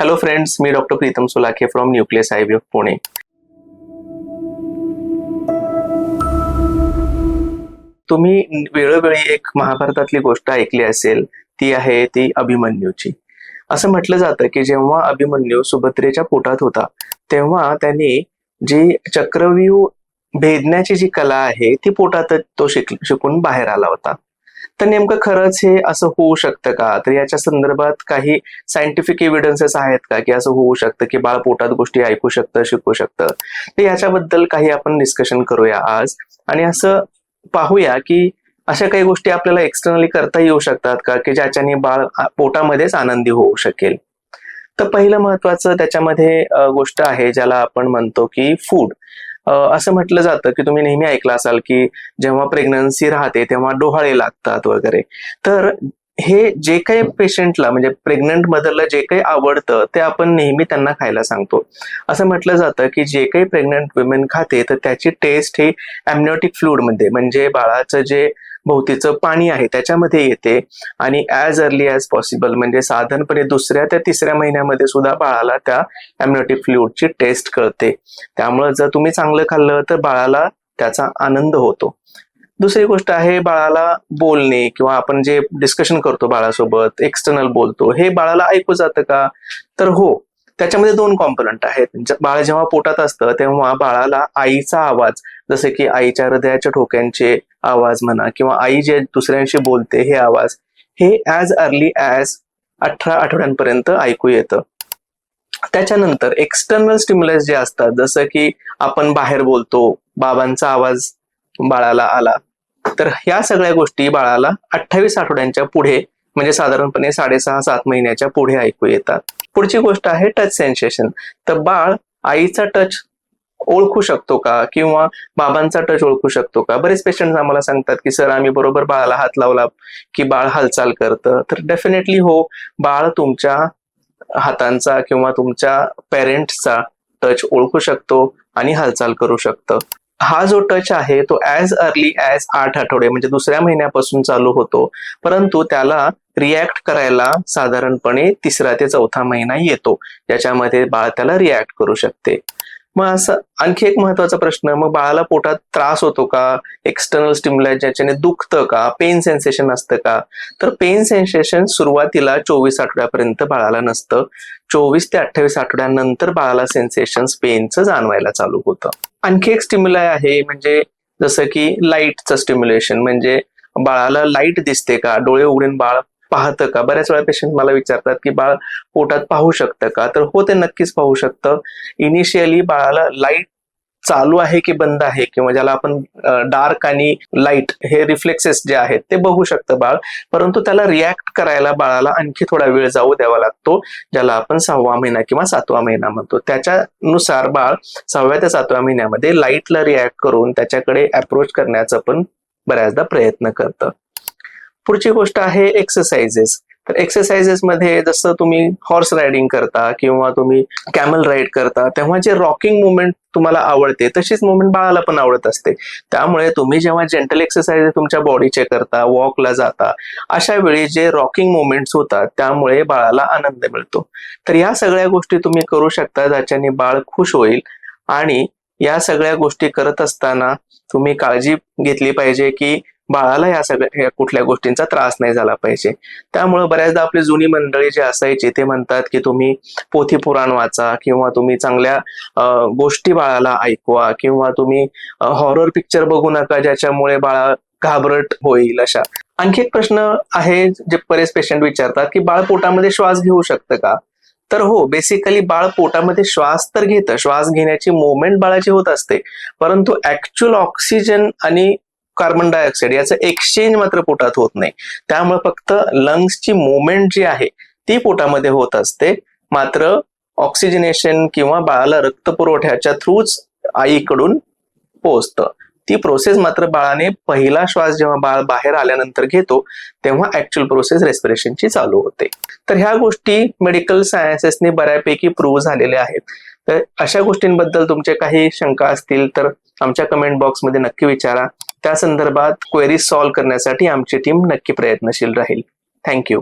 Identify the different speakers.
Speaker 1: Hello friends me doctor Pritam Sulakhe from Nucleus I Pune तुम्ही वेळोवेळी एक महाभारतातली गोष्ट ऐकली असेल ती आहे ती अभिमन्यूची. असं म्हटलं जातं की जेव्हा अभिमन्यू सुभद्रेच्या पोटात होता तेव्हा त्यांनी जी चक्रव्यूह भेदण्याची जी कला आहे ती पोटात तो शिक शिकून बाहेर आला होता. तर नेमकं खरंच हे असं होऊ शकतं का? तर याच्या संदर्भात काही सायंटिफिक एव्हिडन्सेस आहेत का की असं होऊ शकतं की बाळ पोटात गोष्टी ऐकू शकतं शिकू शकतं? तर याच्याबद्दल काही आपण डिस्कशन करूया आज. आणि असं पाहूया की अशा काही गोष्टी आपल्याला एक्सटर्नली करता येऊ शकतात का? की ज्याच्याने बाळ पोटामध्येच आनंदी होऊ शकेल? तर पहिलं महत्वाचं त्याच्यामध्ये गोष्ट आहे ज्याला आपण म्हणतो की फूड असं म्हटलं जातं की तुम्ही नेहमी ऐकलं असाल की जेव्हा प्रेग्नन्सी राहते तेव्हा डोहाळे लागतात वगैरे. तर हे जे काही पेशंटला म्हणजे प्रेग्नंट मदरला जे काही आवडतं ते आपण नेहमी त्यांना खायला सांगतो. असं म्हटलं जातं की जे काही प्रेग्नंट वुमेन खाते तर त्याची टेस्ट ही अम्निओटिक फ्लूडमध्ये म्हणजे बाळाचं जे भोवतीचं पाणी आहे त्याच्यामध्ये येते. आणि ॲज अर्ली ॲज पॉसिबल म्हणजे साधारणपणे दुसऱ्या त्या तिसऱ्या महिन्यामध्ये सुद्धा बाळाला त्या अम्निओटिक फ्लूडची टेस्ट कळते. त्यामुळे जर तुम्ही चांगलं खाल्लं तर बाळाला त्याचा आनंद होतो. दुसरी गोष्ट आहे बाळाला बोलणे किंवा आपण जे डिस्कशन करतो बाळासोबत एक्सटर्नल बोलतो हे बाळाला ऐकू जातं का? तर हो त्याच्यामध्ये दोन कॉम्पोनंट आहेत. बाळ जेव्हा पोटात असतं तेव्हा बाळाला आईचा आवाज जसे की आईच्या हृदयाच्या ठोक्यांचे आवाज म्हणा किंवा आई जे दुसऱ्यांशी बोलते हे आवाज हे ऍज अर्ली ॲज अठरा आठवड्यांपर्यंत ऐकू येतं. त्याच्यानंतर एक्सटर्नल स्टिम्युलस जे असतात जसं की आपण बाहेर बोलतो बाबांचा आवाज बाळाला आला तर ह्या सगळ्या गोष्टी बाळाला अठ्ठावीस आठवड्यांच्या पुढे म्हणजे साधारणपणे साडेसहा सात महिन्याच्या पुढे ऐकू येतात. पुढची गोष्ट आहे टच सेन्सेशन तर बाळ आईचा टच ओळखू शकतो का? किंवा बाबांचा टच ओळखू शकतो का? बरेच पेशंट आम्हाला सांगतात की सर आम्ही बरोबर बाळाला हात लावला की बाळ हालचाल करतं. तर डेफिनेटली हो बाळ तुमच्या हातांचा किंवा तुमच्या पेरेंट्सचा टच ओळखू शकतो आणि हालचाल करू शकतं. हा जो टच आहे तो ऍज अर्ली ऍज आठ आठवडे म्हणजे दुसऱ्या महिन्यापासून चालू होतो. परंतु त्याला रिॲक्ट करायला साधारणपणे तिसरा ते चौथा महिना येतो. ज्याच्यामध्ये बाळ त्याला रिॲक्ट करू शकते. मग असं आणखी एक महत्त्वाचा प्रश्न मग बाळाला पोटात त्रास होतो का? एक्सटर्नल स्टिम्युलस ज्याच्याने दुखतं का? पेन सेन्सेशन असतं का? तर पेन सेन्सेशन सुरुवातीला चोवीस आठवड्यापर्यंत बाळाला नसतं. चोवीस ते अठ्ठावीस आठवड्यानंतर बाळाला सेन्सेशन पेनचं जाणवायला चालू होतं. आणखी एक स्टिम्युलाय आहे म्हणजे जसं की लाईटचं स्टिम्युलेशन म्हणजे बाळाला लाइट दिसते का? डोळे उघडून बाळ पाहतं का? बऱ्याच वेळा पेशंट मला विचारतात की बाळ पोटात पाहू शकतं का? तर हो ते नक्कीच पाहू शकतं. इनिशियली बाळाला लाइट चालू आहे की बंद आहे? किंवा ज्याला आपण डार्क आणि लाइट हे रिफ्लेक्सेस जे आहेत ते बघू शकतं बाळ. परंतु त्याला रिॲक्ट करायला बाळाला आणखी थोडा वेळ जाऊ द्यावा लागतो ज्याला आपण सहावा महिना किंवा सातवा महिना म्हणतो. त्याच्यानुसार बाळ सहाव्या ते सातव्या महिन्यामध्ये लाईटला रिॲक्ट करून त्याच्याकडे अप्रोच करण्याचा पण बऱ्याचदा प्रयत्न करतं. पुढची गोष्ट आहे एक्सरसाइजेस तर एक्सरसाइजेस मध्ये जसं तुम्ही हॉर्स रायडिंग करता किंवा तुम्ही कॅमल राईड करता तेव्हा जे रॉकिंग मुवमेंट तुम्हाला आवडते तशीच मुवमेंट बाळाला पण आवडत असते. त्यामुळे तुम्ही जेव्हा जेंटल एक्सरसाइज तुमच्या बॉडीचे करता वॉकला जाता अशा वेळी जे रॉकिंग मुवमेंट्स होतात त्यामुळे बाळाला आनंद मिळतो. तर या सगळ्या गोष्टी तुम्ही करू शकता ज्याच्याने बाळ खुश होईल. आणि या सगळ्या गोष्टी करत असताना तुम्ही काळजी घेतली पाहिजे की बाळाला या सगळ्या कुठल्या गोष्टींचा त्रास नाही झाला पाहिजे. त्यामुळे बऱ्याचदा आपली जुनी मंडळी जी असायची ते म्हणतात की तुम्ही पोथी पुराण वाचा किंवा तुम्ही चांगल्या गोष्टी बाळाला ऐकवा किंवा तुम्ही हॉरर पिक्चर बघू नका ज्याच्यामुळे बाळा घाबरट होईल अशा. आणखी एक प्रश्न आहे जे बरेच पेशंट विचारतात की बाळ पोटामध्ये श्वास घेऊ शकतं का? तर हो बेसिकली बाळ पोटामध्ये श्वास तर घेतं. श्वास घेण्याची मुवमेंट बाळाची होत असते. परंतु ऍक्च्युअल ऑक्सिजन आणि कार्बन डायऑक्साईड याचं एक्सचेंज मात्र पोटात होत नाही. त्यामुळे फक्त लंग्सची मुवमेंट जी आहे ती पोटामध्ये होत असते. मात्र ऑक्सिजनेशन किंवा बाळाला रक्त पुरवठ्याच्या थ्रूच आईकडून पोहोचतं. ती प्रोसेस मात्र बाळाने पहिला श्वास जेव्हा बाळ बाहेर आल्यानंतर घेतो तेव्हा ऍक्च्युअल प्रोसेस रेस्पिरेशनची चालू होते. तर ह्या गोष्टी मेडिकल सायन्सेसने बऱ्यापैकी प्रूव्ह झालेल्या आहेत. तर अशा गोष्टींबद्दल तुमचे काही शंका असतील तर आमच्या कमेंट बॉक्समध्ये नक्की विचारा. त्या संदर्भात क्वेरीज सॉल्व्ह करण्यासाठी आमची टीम नक्की प्रयत्नशील राहील. थँक्यू